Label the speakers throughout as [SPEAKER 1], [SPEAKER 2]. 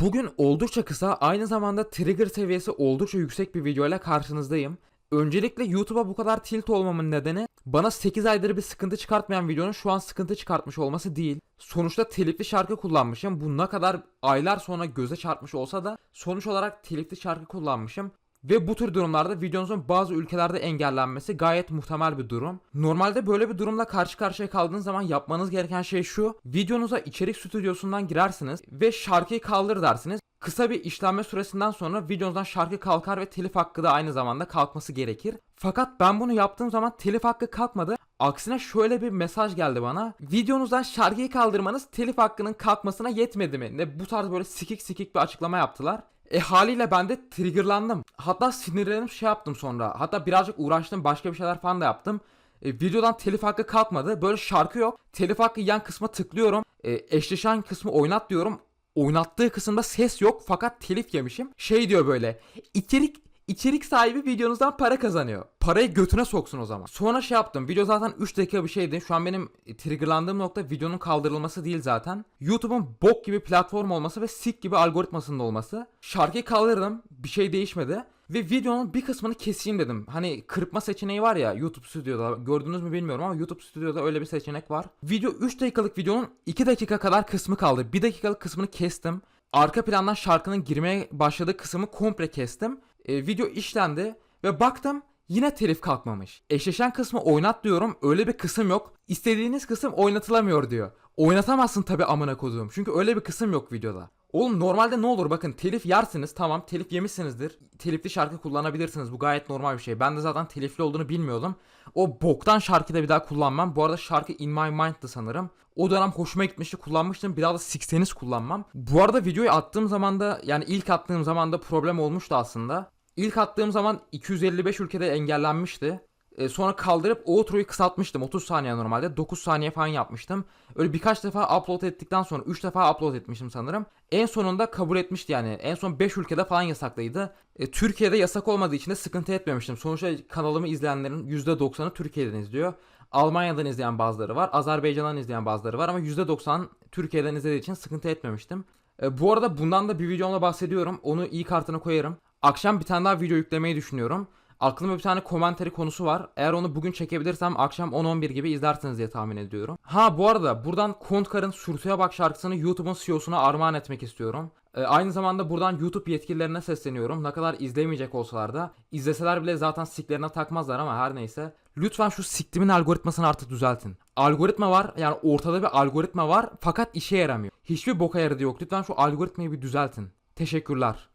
[SPEAKER 1] Bugün oldukça kısa aynı zamanda trigger seviyesi oldukça yüksek bir videoyla karşınızdayım. Öncelikle YouTube'a bu kadar tilt olmamın nedeni bana 8 aydır bir sıkıntı çıkartmayan videonun şu an sıkıntı çıkartmış olması değil. Sonuçta telifli şarkı kullanmışım. Bu ne kadar aylar sonra göze çarpmış olsa da sonuç olarak telifli şarkı kullanmışım. Ve bu tür durumlarda videonuzun bazı ülkelerde engellenmesi gayet muhtemel bir durum. Normalde böyle bir durumla karşı karşıya kaldığınız zaman yapmanız gereken şey şu. Videonuza içerik stüdyosundan girersiniz ve şarkıyı kaldır dersiniz. Kısa bir işlenme süresinden sonra videonuzdan şarkı kalkar ve telif hakkı da aynı zamanda kalkması gerekir. Fakat ben bunu yaptığım zaman telif hakkı kalkmadı. Aksine şöyle bir mesaj geldi bana. Videonuzdan şarkıyı kaldırmanız telif hakkının kalkmasına yetmedi mi? Ne bu tarz böyle sikik sikik bir açıklama yaptılar. E haliyle ben de triggerlandım. Hatta sinirlenip şey yaptım sonra. Hatta birazcık uğraştım başka bir şeyler falan da yaptım. E, videodan telif hakkı kalkmadı. Böyle şarkı yok. Telif hakkı yan kısma tıklıyorum. E, eşleşen kısmı oynat diyorum. Oynattığı kısımda ses yok fakat telif yemişim. Şey diyor böyle. İçerik içerik sahibi videonuzdan para kazanıyor. Parayı götüne soksun o zaman. Sonra şey yaptım. Video zaten 3 dakika bir şeydi. Şu an benim triggerlandığım nokta videonun kaldırılması değil zaten. YouTube'un bok gibi platform olması ve sik gibi algoritmasının olması. Şarkıyı kaldırdım. Bir şey değişmedi. Ve videonun bir kısmını keseyim dedim. Hani kırpma seçeneği var ya YouTube Studio'da. Gördünüz mü bilmiyorum ama YouTube Studio'da öyle bir seçenek var. Video 3 dakikalık videonun 2 dakika kadar kısmı kaldı. 1 dakikalık kısmını kestim. Arka plandan şarkının girmeye başladığı kısmı komple kestim. E, video işlendi ve baktım yine telif kalkmamış. Eşleşen kısmı oynat diyorum öyle bir kısım yok. İstediğiniz kısım oynatılamıyor diyor. Oynatamazsın tabi amına koduğum. Çünkü öyle bir kısım yok videoda. Oğlum normalde ne olur bakın telif yersiniz tamam telif yemişsinizdir. Telifli şarkı kullanabilirsiniz bu gayet normal bir şey. Ben de zaten telifli olduğunu bilmiyordum. O boktan şarkıyı da bir daha kullanmam. Bu arada şarkı In My Mind'dı sanırım. O dönem hoşuma gitmişti kullanmıştım. Bir daha da Sixteniz kullanmam. Bu arada videoyu attığım zaman da yani ilk attığım zaman da problem olmuştu aslında. İlk attığım zaman 255 ülkede engellenmişti. E, sonra kaldırıp outro'yu kısaltmıştım. 30 saniye normalde. 9 saniye falan yapmıştım. Öyle birkaç defa upload ettikten sonra 3 defa upload etmiştim sanırım. En sonunda kabul etmişti yani. En son 5 ülkede falan yasaklıydı. E, Türkiye'de yasak olmadığı için de sıkıntı etmemiştim. Sonuçta kanalımı izleyenlerin %90'ı Türkiye'den izliyor. Almanya'dan izleyen bazıları var. Azerbaycan'dan izleyen bazıları var ama %90 Türkiye'den izlediği için sıkıntı etmemiştim. E, bu arada bundan da bir videomda bahsediyorum. Onu iyi kartına koyarım. Akşam bir tane daha video yüklemeyi düşünüyorum. Aklımda bir tane komentari konusu var. Eğer onu bugün çekebilirsem akşam 10-11 gibi izlersiniz diye tahmin ediyorum. Ha bu arada buradan Kontkar'ın Sürtüye Bak şarkısını YouTube'un CEO'suna armağan etmek istiyorum. Ee, aynı zamanda buradan YouTube yetkililerine sesleniyorum. Ne kadar izlemeyecek olsalar da izleseler bile zaten siklerine takmazlar ama her neyse. Lütfen şu siktimin algoritmasını artık düzeltin. Algoritma var yani ortada bir algoritma var fakat işe yaramıyor. Hiçbir boka yaradı yok. Lütfen şu algoritmayı bir düzeltin. Teşekkürler.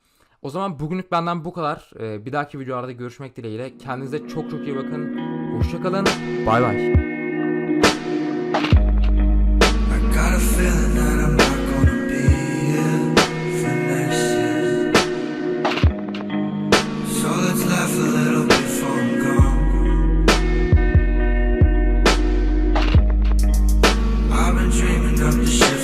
[SPEAKER 1] O zaman bugünlük benden bu kadar. Ee, bir dahaki videolarda görüşmek dileğiyle. Kendinize çok çok iyi bakın. Hoşçakalın. Bay bay.
[SPEAKER 2] dreaming of the ship